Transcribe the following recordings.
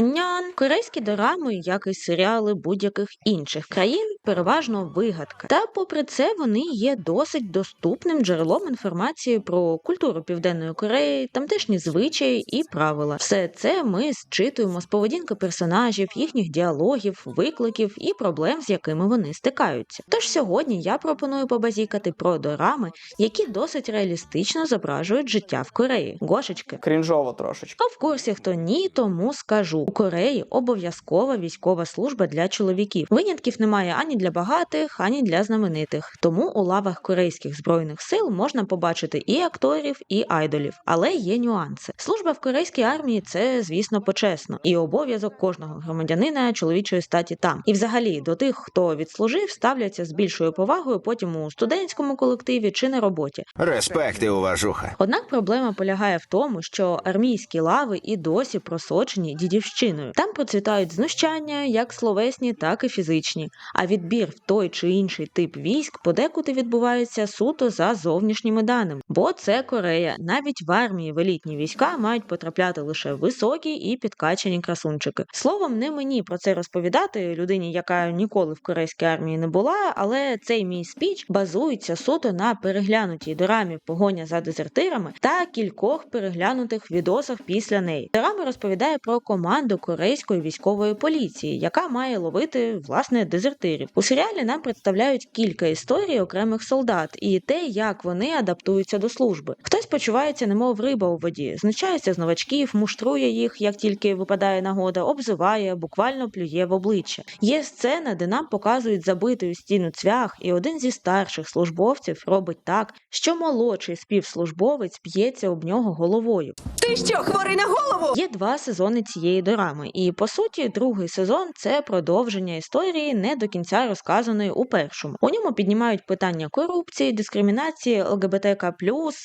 Аннян, корейські дорами, як і серіали будь-яких інших країн, переважно вигадка. Та попри це вони є досить доступним джерелом інформації про культуру Південної Кореї, тамтешні звичаї і правила. Все це ми зчитуємо з поведінки персонажів, їхніх діалогів, викликів і проблем, з якими вони стикаються. Тож сьогодні я пропоную побазікати про дорами, які досить реалістично зображують життя в Кореї. Гошечки. Крінжово трошечки. Хто в курсі, хто ні, тому скажу. У Кореї обов'язкова військова служба для чоловіків. Винятків немає ані для багатих, ані для знаменитих. Тому у лавах корейських збройних сил можна побачити і акторів, і айдолів. Але є нюанси. Служба в корейській армії це, звісно, почесно, і обов'язок кожного громадянина чоловічої статі там. І взагалі до тих, хто відслужив, ставляться з більшою повагою потім у студентському колективі чи на роботі. Респект і уважуха. Однак проблема полягає в тому, що армійські лави і досі просочені дідівщиною. Там процвітають знущання, як словесні, так і фізичні. А відбір в той чи інший тип військ подекуди відбувається суто за зовнішніми даними. Бо це Корея. Навіть в армії в елітні війська мають потрапляти лише високі і підкачані красунчики. Словом, не мені про це розповідати людині, яка ніколи в корейській армії не була, але цей мій спіч базується суто на переглянутій дорамі погоня за дезертирами та кількох переглянутих відосах після неї. Дорама розповідає про команду корейської військової поліції, яка має ловити власне дезертирів. У серіалі нам представляють кілька історій окремих солдат і те, як вони адаптуються до служби. Хтось почувається, немов риба у воді, знущається з новачків, муштрує їх, як тільки випадає нагода, обзиває, буквально плює в обличчя. Є сцена, де нам показують забиту у стіну цвях, і один зі старших службовців робить так, що молодший співслужбовець п'ється об нього головою. Ти що, хворий на голову? Є два сезони цієї дорами, і по суті, другий сезон це продовження історії не до кінця розказаної у першому. У ньому піднімають питання корупції, дискримінації, ЛГБТК+,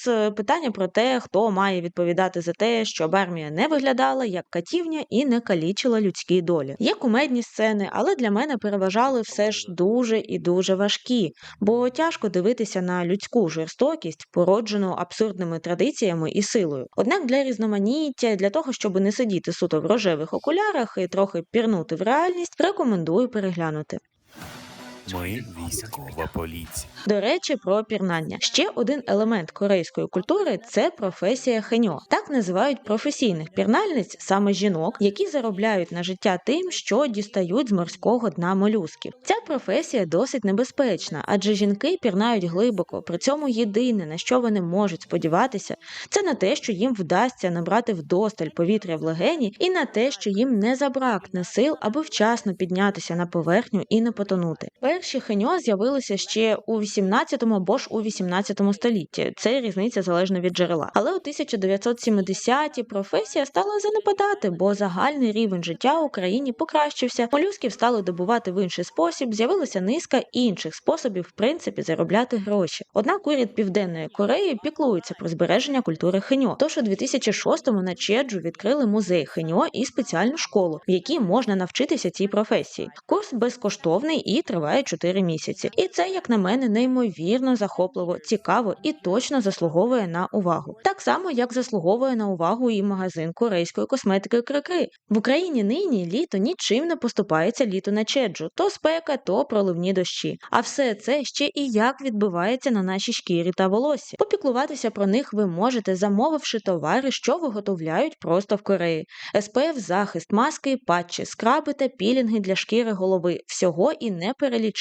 е, питання про те, хто має відповідати за те, щоб армія не виглядала як катівня і не калічила людські долі. Є кумедні сцени, але для мене переважали все ж дуже і дуже важкі, бо тяжко дивитися на людську жорстокість, породжену абсурдними традиціями і силою. Однак для різноманіття, для того, щоб не сидіти суто в рожевих окулярах і трохи пірнути в реальність, рекомендую переглянути. Ми військова поліція. До речі, про пірнання. Ще один елемент корейської культури це професія хеньо. Так називають професійних пірнальниць саме жінок, які заробляють на життя тим, що дістають з морського дна молюсків. Ця професія досить небезпечна, адже жінки пірнають глибоко. При цьому єдине на що вони можуть сподіватися, це на те, що їм вдасться набрати вдосталь повітря в легені, і на те, що їм не забракне сил, аби вчасно піднятися на поверхню і не потонути. Перші хеньо з'явилися ще у 18-му або ж у 18 столітті. Це різниця залежно від джерела. Але у 1970-ті професія стала занепадати, бо загальний рівень життя у країні покращився. Молюсків стали добувати в інший спосіб. З'явилася низка інших способів, в принципі, заробляти гроші. Однак уряд Південної Кореї піклується про збереження культури хеньо. Тож у 2006-му на Чеджу відкрили музей хеньо і спеціальну школу, в якій можна навчитися цій професії. Курс безкоштовний і триває 4 місяці. І це, як на мене, неймовірно захопливо, цікаво і точно заслуговує на увагу. Так само, як заслуговує на увагу і магазин корейської косметики Крикри. В Україні нині літо нічим не поступається літо на Чеджу, то спека, то проливні дощі. А все це ще і як відбивається на нашій шкірі та волоссі. Попіклуватися про них ви можете, замовивши товари, що виготовляють просто в Кореї. SPF захист, маски, патчі, скраби та пілінги для шкіри голови. Всього і не перелічити.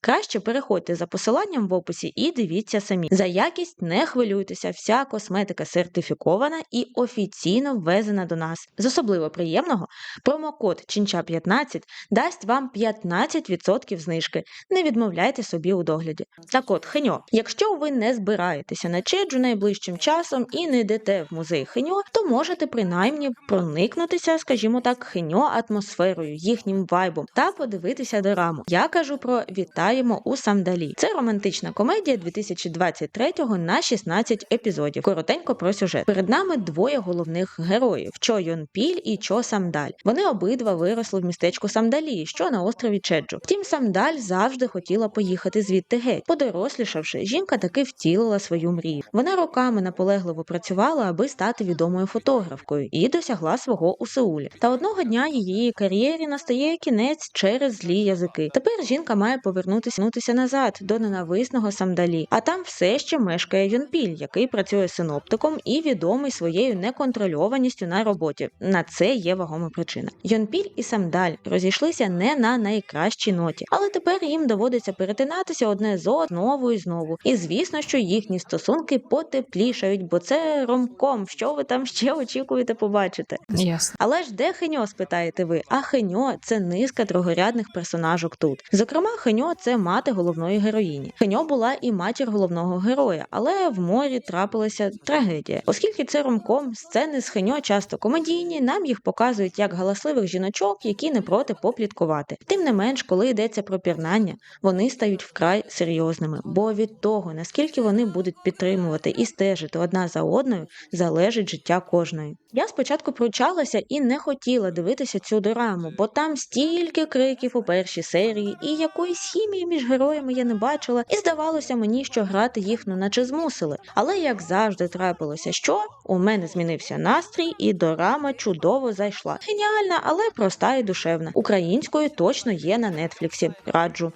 Краще переходьте за посиланням в описі і дивіться самі. За якість не хвилюйтеся, вся косметика сертифікована і офіційно ввезена до нас. З особливо приємного промокод Чинча15 дасть вам 15% знижки. Не відмовляйте собі у догляді. Так от, Хеньо, якщо ви не збираєтеся на Чеджу найближчим часом і не йдете в музей Хеньо, то можете принаймні проникнутися, скажімо так, Хеньо атмосферою, їхнім вайбом та подивитися дораму. Я кажу про про Вітаємо у Самдалі. Це романтична комедія 2023-го на 16 епізодів. Коротенько про сюжет. Перед нами двоє головних героїв: Чо Йон Піль і Чо Самдаль. Вони обидва виросли в містечку Самдалі, що на острові Чеджу. Втім, Самдаль завжди хотіла поїхати звідти геть. Подорослішавши, жінка таки втілила свою мрію. Вона роками наполегливо працювала, аби стати відомою фотографкою, і досягла свого у Сеулі. Та одного дня її кар'єрі настає кінець через злі язики. Тепер жінка має повернутися назад до ненависного Самдалі. А там все ще мешкає Йонпіль, який працює синоптиком і відомий своєю неконтрольованістю на роботі. На це є вагома причина. Йонпіль і Самдаль розійшлися не на найкращій ноті, але тепер їм доводиться перетинатися одне з знову і знову. І звісно, що їхні стосунки потеплішають, бо це ромком. Що ви там ще очікуєте побачити? Ясно. Але ж де Хеньо, спитаєте ви? А Хеньо це низка другорядних персонажок тут. Зокрема, Хеньо це мати головної героїні. Хеньо була і матір головного героя, але в морі трапилася трагедія. Оскільки це ромком, сцени з Хеньо часто комедійні, нам їх показують як галасливих жіночок, які не проти попліткувати. Тим не менш, коли йдеться про пірнання, вони стають вкрай серйозними, бо від того наскільки вони будуть підтримувати і стежити одна за одною, залежить життя кожної. Я спочатку пручалася і не хотіла дивитися цю дораму, бо там стільки криків у першій серії, і якоїсь хімії між героями я не бачила, і здавалося мені, що грати їх ну, неначе змусили. Але як завжди трапилося, що у мене змінився настрій, і дорама чудово зайшла. Геніальна, але проста і душевна. Українською точно є на нетфліксі. Раджу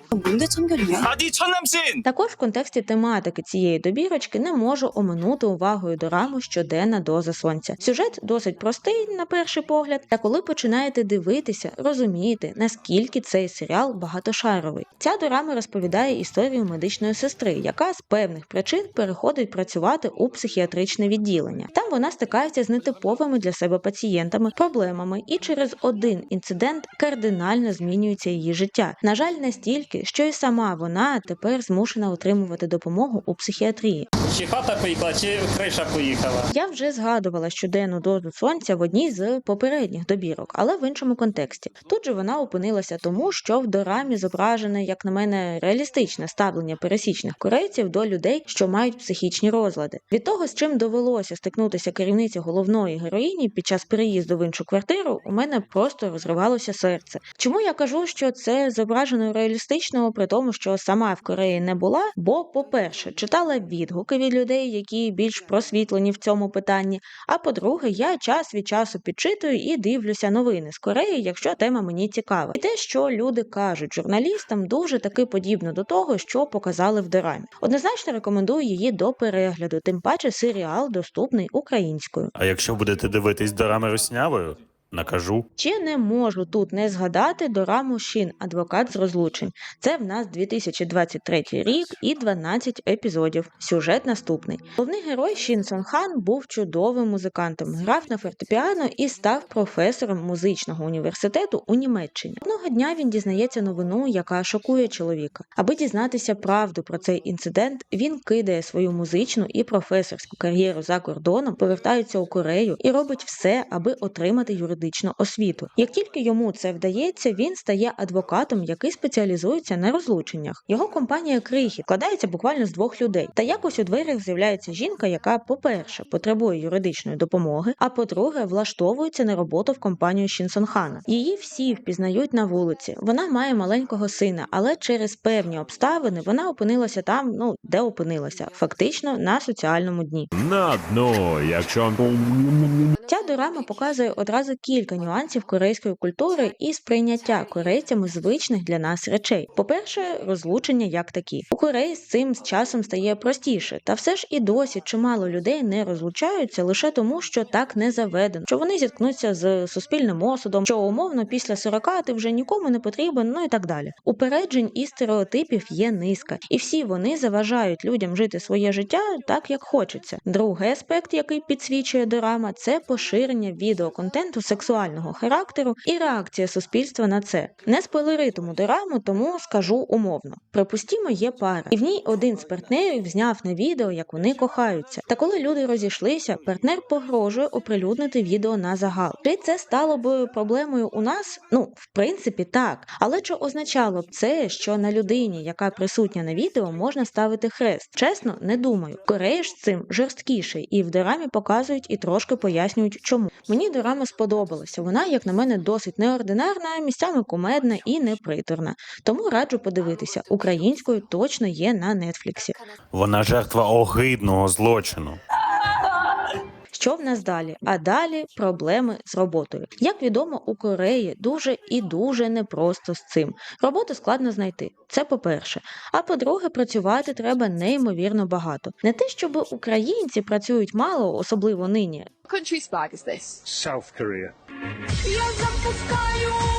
також в контексті тематики цієї добірочки не можу оминути увагою дораму щоденна доза сонця. Сюжет досить простий на перший погляд, та коли починаєте дивитися, розумієте, наскільки цей серіал багатошаровий. Ця дорама розповідає історію медичної сестри, яка з певних причин переходить працювати у психіатричне відділення. Там вона стикається з нетиповими для себе пацієнтами, проблемами, і через один інцидент кардинально змінюється її життя. На жаль, настільки, що і сама вона тепер змушена отримувати допомогу у психіатрії. Чи хата поїхала, чи криша поїхала. Я вже згадувала щоденну дозу сонця в одній з попередніх добірок, але в іншому контексті. Тут же вона опинилася тому, що в дорамі зображене, як на мене, реалістичне ставлення пересічних корейців до людей, що мають психічні розлади. Від того, з чим довелося стикнутися керівниці головної героїні під час переїзду в іншу квартиру, у мене просто розривалося серце. Чому я кажу, що це зображено реалістично, при тому, що сама в Кореї не була? Бо, по-перше, читала відгуки від людей, які більш просвітлені в цьому питанні. А по-друге, я час від часу підчитую і дивлюся новини з Кореї, якщо тема мені цікава. І те, що люди кажуть журналістам, дуже таки подібно до того, що показали в дорамі. Однозначно рекомендую її до перегляду, тим паче серіал доступний українською. А якщо будете дивитись дорами руснявою, накажу. Ще не можу тут не згадати дораму Шін, адвокат з розлучень. Це в нас 2023 рік і 12 епізодів. Сюжет наступний. Головний герой Шін Сон Хан був чудовим музикантом, грав на фортепіано і став професором музичного університету у Німеччині. Одного дня він дізнається новину, яка шокує чоловіка. Аби дізнатися правду про цей інцидент, він кидає свою музичну і професорську кар'єру за кордоном, повертається у Корею і робить все, аби отримати юридичну освіту. Як тільки йому це вдається, він стає адвокатом, який спеціалізується на розлученнях. Його компанія Крихі складається буквально з двох людей. Та якось у дверях з'являється жінка, яка, по-перше, потребує юридичної допомоги, а по-друге, влаштовується на роботу в компанію Шінсонхана. Її всі впізнають на вулиці. Вона має маленького сина, але через певні обставини вона опинилася там, ну де опинилася, фактично на соціальному дні. На дно, якщо Ця дорама показує одразу кілька нюансів корейської культури і сприйняття корейцями звичних для нас речей. По-перше, розлучення як такі. У Кореї з цим з часом стає простіше, та все ж і досі чимало людей не розлучаються лише тому, що так не заведено, що вони зіткнуться з суспільним осудом, що умовно після 40 ти вже нікому не потрібен, ну і так далі. Упереджень і стереотипів є низка, і всі вони заважають людям жити своє життя так, як хочеться. Другий аспект, який підсвічує дорама, це поширення відеоконтенту сексуального характеру і реакція суспільства на це. Не спойлеритиму дораму, тому скажу умовно. Припустімо, є пара, і в ній один з партнерів зняв на відео, як вони кохаються. Та коли люди розійшлися, партнер погрожує оприлюднити відео на загал. Чи це стало б проблемою у нас? Ну, в принципі, так. Але чи означало б це, що на людині, яка присутня на відео, можна ставити хрест? Чесно, не думаю. В Кореї ж з цим жорсткіший, і в дорамі показують і трошки пояснюють, чому. Мені дорама сподобалася. Вона, як на мене, досить неординарна, місцями кумедна і неприторна. Тому раджу подивитися. Українською точно є на нетфліксі. Вона жертва огидного злочину. Що в нас далі? А далі проблеми з роботою. Як відомо, у Кореї дуже і дуже непросто з цим. Роботу складно знайти. Це по-перше. А по-друге, працювати треба неймовірно багато. Не те, щоб українці працюють мало, особливо нині. country's flag is this? South Korea. Я запускаю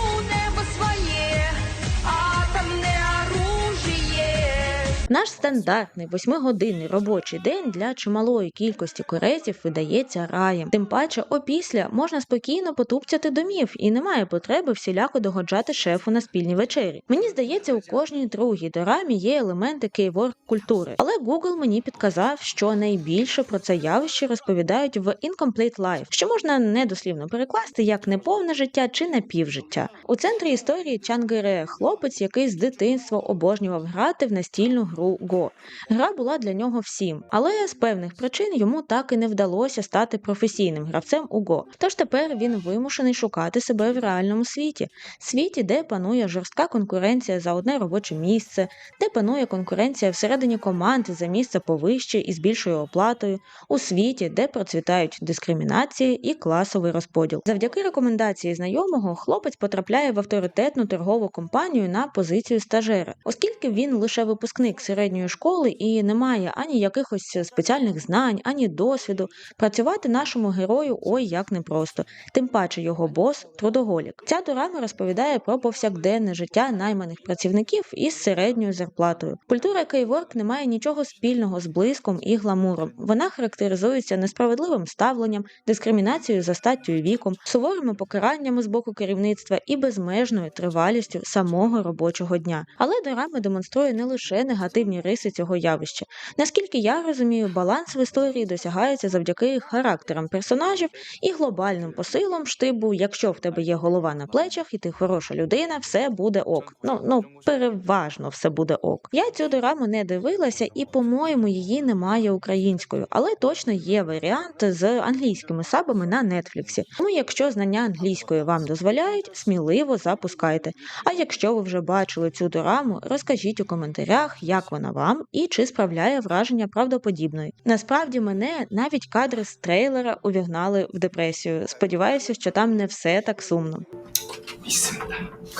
Наш стандартний восьмигодинний робочий день для чималої кількості корейців видається раєм. Тим паче, опісля можна спокійно потупцяти домів і немає потреби всіляко догоджати шефу на спільній вечері. Мені здається, у кожній другій дорамі є елементи кейворк культури, але Google мені підказав, що найбільше про це явище розповідають в Incomplete Life, що можна недослівно перекласти як неповне життя чи напівжиття. У центрі історії Чангере хлопець, який з дитинства обожнював грати в настільну гру Go. Гра була для нього всім, але з певних причин йому так і не вдалося стати професійним гравцем у Go. Тож тепер він вимушений шукати себе в реальному світі, світі, де панує жорстка конкуренція за одне робоче місце, де панує конкуренція всередині команди за місце повище і з більшою оплатою, у світі, де процвітають дискримінації і класовий розподіл. Завдяки рекомендації знайомого хлопець потрапляє в авторитетну торгову компанію на позицію стажера, оскільки він лише випускник середньої школи і не має ані якихось спеціальних знань, ані досвіду. Працювати нашому герою ой як непросто. Тим паче його бос трудоголік. Ця дорама розповідає про повсякденне життя найманих працівників із середньою зарплатою. Культура кейворк не має нічого спільного з блиском і гламуром. Вона характеризується несправедливим ставленням, дискримінацією за статтю віком, суворими покараннями з боку керівництва і безмежною тривалістю самого робочого дня. Але дорама демонструє не лише негативні риси цього явища. Наскільки я розумію, баланс в історії досягається завдяки характерам персонажів і глобальним посилом штибу, якщо в тебе є голова на плечах і ти хороша людина, все буде ок. Ну ну переважно все буде ок. Я цю дораму не дивилася, і, по-моєму, її немає українською, але точно є варіант з англійськими сабами на нетфліксі. Тому, якщо знання англійської вам дозволяють, сміливо запускайте. А якщо ви вже бачили цю дораму, розкажіть у коментарях, як вона вам і чи справляє враження правдоподібної. Насправді мене навіть кадри з трейлера увігнали в депресію. Сподіваюся, що там не все так сумно.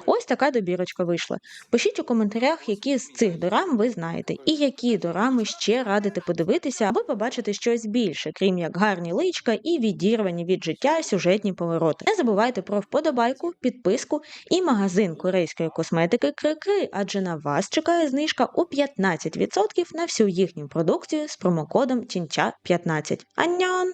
Ось така добірочка вийшла. Пишіть у коментарях, які з цих дорам ви знаєте, і які дорами ще радите подивитися, аби побачити щось більше, крім як гарні личка і відірвані від життя сюжетні повороти. Не забувайте про вподобайку, підписку і магазин корейської косметики Крикри, адже на вас чекає знижка у 15% на всю їхню продукцію з промокодом Тінча 15. Аньон!